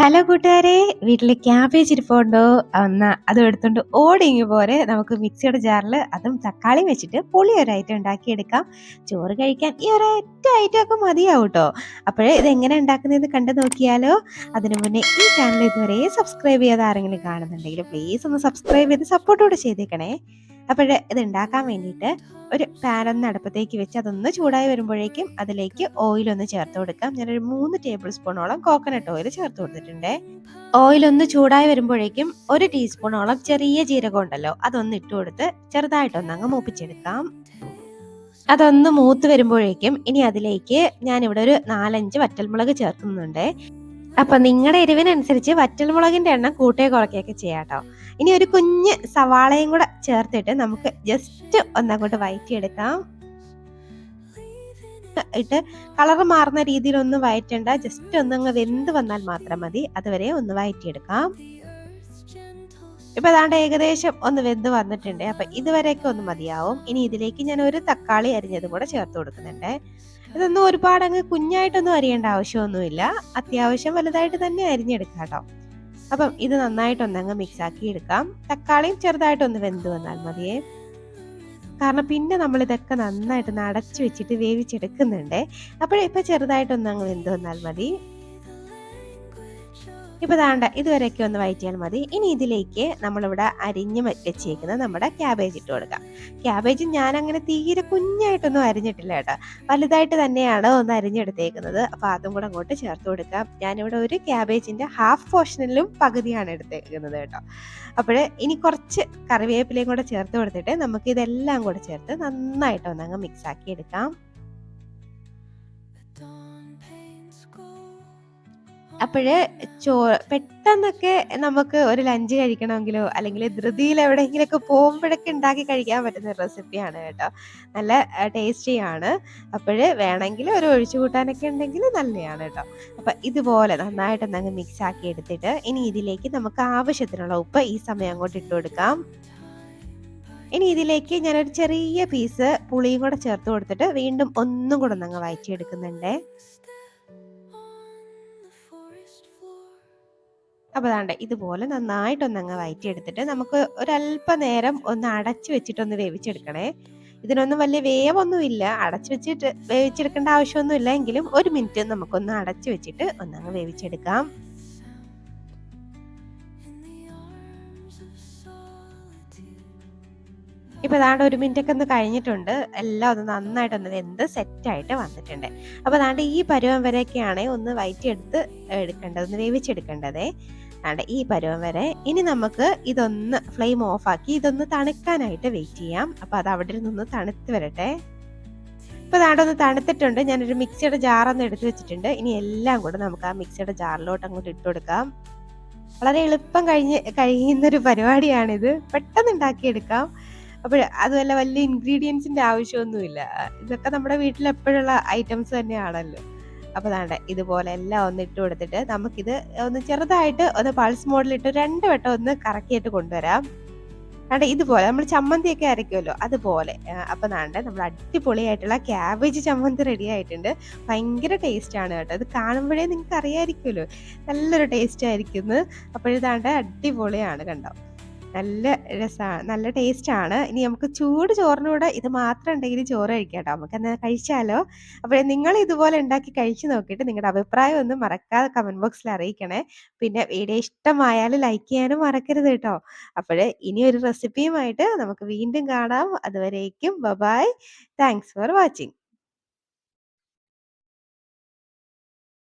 Hello കൂട്ടുകാരെ വീട്ടിൽ cabbage ഇരിപ്പുണ്ടോ? എന്നാ അത് എടുത്തുകൊണ്ട് ഓടിങ്ങി പോലെ നമുക്ക് മിക്സിയുടെ ജാറിൽ അതും തക്കാളിയും വെച്ചിട്ട് പൊളി ഒരു ഐറ്റം ഉണ്ടാക്കിയെടുക്കാം. ചോറ് കഴിക്കാൻ ഈ ഒരൊറ്റ ഐറ്റം ഒക്കെ മതിയാവും കേട്ടോ അപ്പോഴേ ഇത് എങ്ങനെ ഉണ്ടാക്കുന്നതെന്ന് കണ്ടു നോക്കിയാലോ. അതിനു മുന്നേ ഈ ചാനൽ ഇതുവരെ സബ്സ്ക്രൈബ് ചെയ്യാതെ ആരെങ്കിലും കാണുന്നുണ്ടെങ്കിൽ പ്ലീസ് ഒന്ന് സബ്സ്ക്രൈബ് ചെയ്ത് സപ്പോർട്ടോടെ ചെയ്തേക്കണേ. അപ്പോഴേ ഇത് ഉണ്ടാക്കാൻ വേണ്ടിയിട്ട് ഒരു പാനൊന്ന് അടുപ്പത്തേക്ക് വെച്ച് അതൊന്ന് ചൂടായി വരുമ്പോഴേക്കും അതിലേക്ക് ഓയിൽ ഒന്ന് ചേർത്ത് കൊടുക്കാം. ഞാനൊരു മൂന്ന് ടേബിൾ സ്പൂണോളം കോക്കനട്ട് ഓയിൽ ചേർത്ത് കൊടുത്തിട്ടുണ്ട്. ഓയിൽ ഒന്ന് ചൂടായി വരുമ്പോഴേക്കും ഒരു ടീസ്പൂണോളം ചെറിയ ജീരകം ഉണ്ടല്ലോ അതൊന്ന് ഇട്ട് കൊടുത്ത് ചെറുതായിട്ടൊന്ന് അങ്ങ് മൂപ്പിച്ചെടുക്കാം. അതൊന്ന് മൂത്ത് വരുമ്പോഴേക്കും ഇനി അതിലേക്ക് ഞാനിവിടെ ഒരു നാലഞ്ച് വറ്റൽമുളക് ചേർക്കുന്നുണ്ട്. അപ്പൊ നിങ്ങളുടെ എരിവിനനുസരിച്ച് വറ്റൽമുളകിന്റെ എണ്ണം കൂട്ടുകയോ കുറയ്ക്കുകയൊക്കെ ചെയ്യാം കേട്ടോ ഇനി ഒരു കുഞ്ഞ് സവാളയും കൂടെ ചേർത്തിട്ട് നമുക്ക് ജസ്റ്റ് ഒന്നങ്ങോട്ട് വയറ്റിയെടുക്കാം. ഇട്ട് കളർ മാറുന്ന രീതിയിൽ ഒന്ന് വയറ്റണ്ട. ജസ്റ്റ് ഒന്നങ്ങ് വെന്ത് വന്നാൽ മാത്രം മതി. അതുവരെ ഒന്ന് വയറ്റിയെടുക്കാം. ഇപ്പൊ അതാണ്ട് ഏകദേശം ഒന്ന് വെന്ത് വന്നിട്ടുണ്ട്. അപ്പൊ ഇതുവരെയൊക്കെ ഒന്ന് മതിയാവും. ഇനി ഇതിലേക്ക് ഞാൻ ഒരു തക്കാളി അരിഞ്ഞതും കൂടെ ചേർത്ത് കൊടുക്കുന്നുണ്ട്. ഇതൊന്നും ഒരുപാട് അങ്ങ് കുഞ്ഞായിട്ടൊന്നും അറിയേണ്ട ആവശ്യമൊന്നുമില്ല. അത്യാവശ്യം വലുതായിട്ട് തന്നെ അരിഞ്ഞെടുക്കാം കേട്ടോ. അപ്പം ഇത് നന്നായിട്ടൊന്നങ്ങ് മിക്സ് ആക്കി എടുക്കാം തക്കാളിയും ചെറുതായിട്ടൊന്ന് വെന്ത് വന്നാൽ മതിയേ. കാരണം പിന്നെ നമ്മൾ ഇതൊക്കെ നന്നായിട്ട് അടച്ചു വെച്ചിട്ട് വേവിച്ചെടുക്കുന്നുണ്ട്. അപ്പോഴിപ്പോൾ ചെറുതായിട്ടൊന്ന് അങ്ങ് വെന്ത് വന്നാൽ മതി. ഇപ്പൊ താണ്ട ഇതുവരെയൊക്കെ ഒന്ന് വയറ്റിയാൽ മതി. ഇനി ഇതിലേക്ക് നമ്മളിവിടെ അരിഞ്ഞ് വെച്ചേക്കുന്ന നമ്മുടെ ക്യാബേജ് ഇട്ട് കൊടുക്കാം. ക്യാബേജ് ഞാൻ അങ്ങനെ തീരെ കുഞ്ഞായിട്ടൊന്നും അരിഞ്ഞിട്ടില്ല കേട്ടോ. വലുതായിട്ട് തന്നെയാണ് ഒന്ന് അരിഞ്ഞെടുത്തേക്കുന്നത്. അപ്പൊ അതും കൂടെ അങ്ങോട്ട് ചേർത്ത് കൊടുക്കാം. ഞാനിവിടെ ഒരു ക്യാബേജിന്റെ ഹാഫ് പോർഷനിലും പകുതിയാണ് എടുത്തേക്കുന്നത് കേട്ടോ. അപ്പോൾ ഇനി കുറച്ച് കറിവേപ്പിലയും കൂടെ ചേർത്ത് കൊടുത്തിട്ട് നമുക്ക് ഇതെല്ലാം കൂടെ ചേർത്ത് നന്നായിട്ട് മിക്സ് ആക്കി എടുക്കാം. അപ്പോഴ് ചോ പെട്ടെന്നൊക്കെ നമുക്ക് ഒരു ലഞ്ച് കഴിക്കണമെങ്കിലോ അല്ലെങ്കിൽ ധൃതിയിൽ എവിടെയെങ്കിലുമൊക്കെ പോകുമ്പോഴൊക്കെ ഉണ്ടാക്കി കഴിക്കാൻ പറ്റുന്ന റെസിപ്പിയാണ് കേട്ടോ. നല്ല ടേസ്റ്റിയാണ് അപ്പോഴ് വേണമെങ്കിൽ ഒരു ഒഴിച്ചു കൂട്ടാനൊക്കെ ഉണ്ടെങ്കിൽ നല്ലതാണ് കേട്ടോ. അപ്പം ഇതുപോലെ നന്നായിട്ട് അങ്ങ് മിക്സ് ആക്കി എടുത്തിട്ട് ഇനി ഇതിലേക്ക് നമുക്ക് ആവശ്യത്തിനുള്ള ഉപ്പ് ഈ സമയം അങ്ങോട്ട് ഇട്ട് കൊടുക്കാം. ഇനി ഇതിലേക്ക് ഞാനൊരു ചെറിയ പീസ് പുളിയും കൂടെ ചേർത്ത് കൊടുത്തിട്ട് വീണ്ടും ഒന്നും കൂടെ ഒന്ന് അങ്ങ് വയറ്റിയെടുക്കുന്നുണ്ടേ അപ്പോൾ അതാണ്ട് ഇതുപോലെ നന്നായിട്ടൊന്നങ്ങ് വയറ്റിയെടുത്തിട്ട് നമുക്ക് ഒരല്പ നേരം ഒന്ന് അടച്ചു വെച്ചിട്ടൊന്ന് വേവിച്ചെടുക്കണേ. ഇതിനൊന്നും വലിയ വേവൊന്നുമില്ല. അടച്ചു വെച്ചിട്ട് വേവിച്ചെടുക്കേണ്ട ആവശ്യമൊന്നുമില്ല എങ്കിലും ഒരു മിനിറ്റ് നമുക്കൊന്ന് അടച്ചു വെച്ചിട്ട് ഒന്ന് ഒന്നങ്ങ് വേവിച്ചെടുക്കാം. ഇപ്പൊ അതാണ്ട് ഒരു മിനിറ്റ് ഒക്കെ ഒന്ന് കഴിഞ്ഞിട്ടുണ്ട്. എല്ലാം ഒന്ന് നന്നായിട്ട് നന്നായിട്ടൊന്ന് വെന്ത് സെറ്റായിട്ട് വന്നിട്ടുണ്ട്. അപ്പൊ അതാണ്ട് ഈ പരുവം വരെയൊക്കെയാണ് ഒന്ന് വയറ്റിയെടുത്ത് എടുക്കേണ്ടത് ഒന്ന് വേവിച്ചെടുക്കേണ്ടതേ. ആണ് ഈ പരുവം വരെ. ഇനി നമുക്ക് ഇതൊന്ന് ഫ്ലെയിം ഓഫ് ആക്കി ഇതൊന്ന് തണുക്കാനായിട്ട് വെയിറ്റ് ചെയ്യാം. അപ്പൊ അത് അവിടെ നിന്ന് തണുത്ത് വരട്ടെ. ഇപ്പൊ അതാണ്ട് ഒന്ന് തണുത്തിട്ടുണ്ട്. ഞാനൊരു മിക്സിയുടെ ജാറൊന്ന് എടുത്തു വെച്ചിട്ടുണ്ട്. ഇനി എല്ലാം കൂടെ നമുക്ക് ആ മിക്സിയുടെ ജാറിലോട്ട് അങ്ങോട്ട് ഇട്ട് കൊടുക്കാം. വളരെ എളുപ്പം കഴിഞ്ഞ് കഴിയുന്നൊരു പരിപാടിയാണിത്. പെട്ടെന്ന് ഉണ്ടാക്കിയെടുക്കാം. അപ്പോൾ അതുമല്ല വലിയ ഇൻഗ്രീഡിയൻസിന്റെ ആവശ്യമൊന്നുമില്ല. ഇതൊക്കെ നമ്മുടെ വീട്ടിൽ എപ്പോഴുള്ള ഐറ്റംസ് തന്നെയാണല്ലോ. അപ്പോൾ ദാണ്ടെ ഇതുപോലെ എല്ലാം ഒന്ന് ഇട്ട് കൊടുത്തിട്ട് നമുക്കിത് ഒന്ന് ചെറുതായിട്ട് ഒന്ന് പൾസ് മോഡലിട്ട് രണ്ട് വട്ടം ഒന്ന് കറക്കിയിട്ട് കൊണ്ടുവരാം. അതെ ഇതുപോലെ നമ്മൾ ചമ്മന്തിയൊക്കെ അരയ്ക്കുമല്ലോ അതുപോലെ. അപ്പൊ നാണ്ട് നമ്മൾ അടിപൊളിയായിട്ടുള്ള ക്യാബേജ് ചമ്മന്തി റെഡി ആയിട്ടുണ്ട്. ഭയങ്കര ടേസ്റ്റ് ആണ് കേട്ടോ. അത് കാണുമ്പോഴേ നിങ്ങൾക്ക് അറിയാമായിരിക്കുമല്ലോ നല്ലൊരു ടേസ്റ്റ് ആയിരിക്കും അപ്പോഴിതാണ്ട് അടിപൊളിയാണ് കണ്ടോ. നല്ല രസമാണ് നല്ല ടേസ്റ്റ് ആണ് ഇനി നമുക്ക് ചൂട് ചോറിനൂടെ ഇത് മാത്രം ഉണ്ടെങ്കിൽ ചോറ് കഴിക്കാം കേട്ടോ നമുക്ക് എന്നാൽ കഴിച്ചാലോ? അപ്പോൾ നിങ്ങൾ ഇതുപോലെ ഉണ്ടാക്കി കഴിച്ചു നോക്കിയിട്ട് നിങ്ങളുടെ അഭിപ്രായം ഒന്നും മറക്കാതെ കമന്റ് ബോക്സിൽ അറിയിക്കണേ. പിന്നെ വീഡിയോ ഇഷ്ടമായാൽ ലൈക്ക് ചെയ്യാനും മറക്കരുത് കേട്ടോ. അപ്പോൾ ഇനി ഒരു റെസിപ്പിയുമായിട്ട് നമുക്ക് വീണ്ടും കാണാം. അതുവരേക്കും ബബായ് താങ്ക്സ് ഫോർ വാച്ചിങ്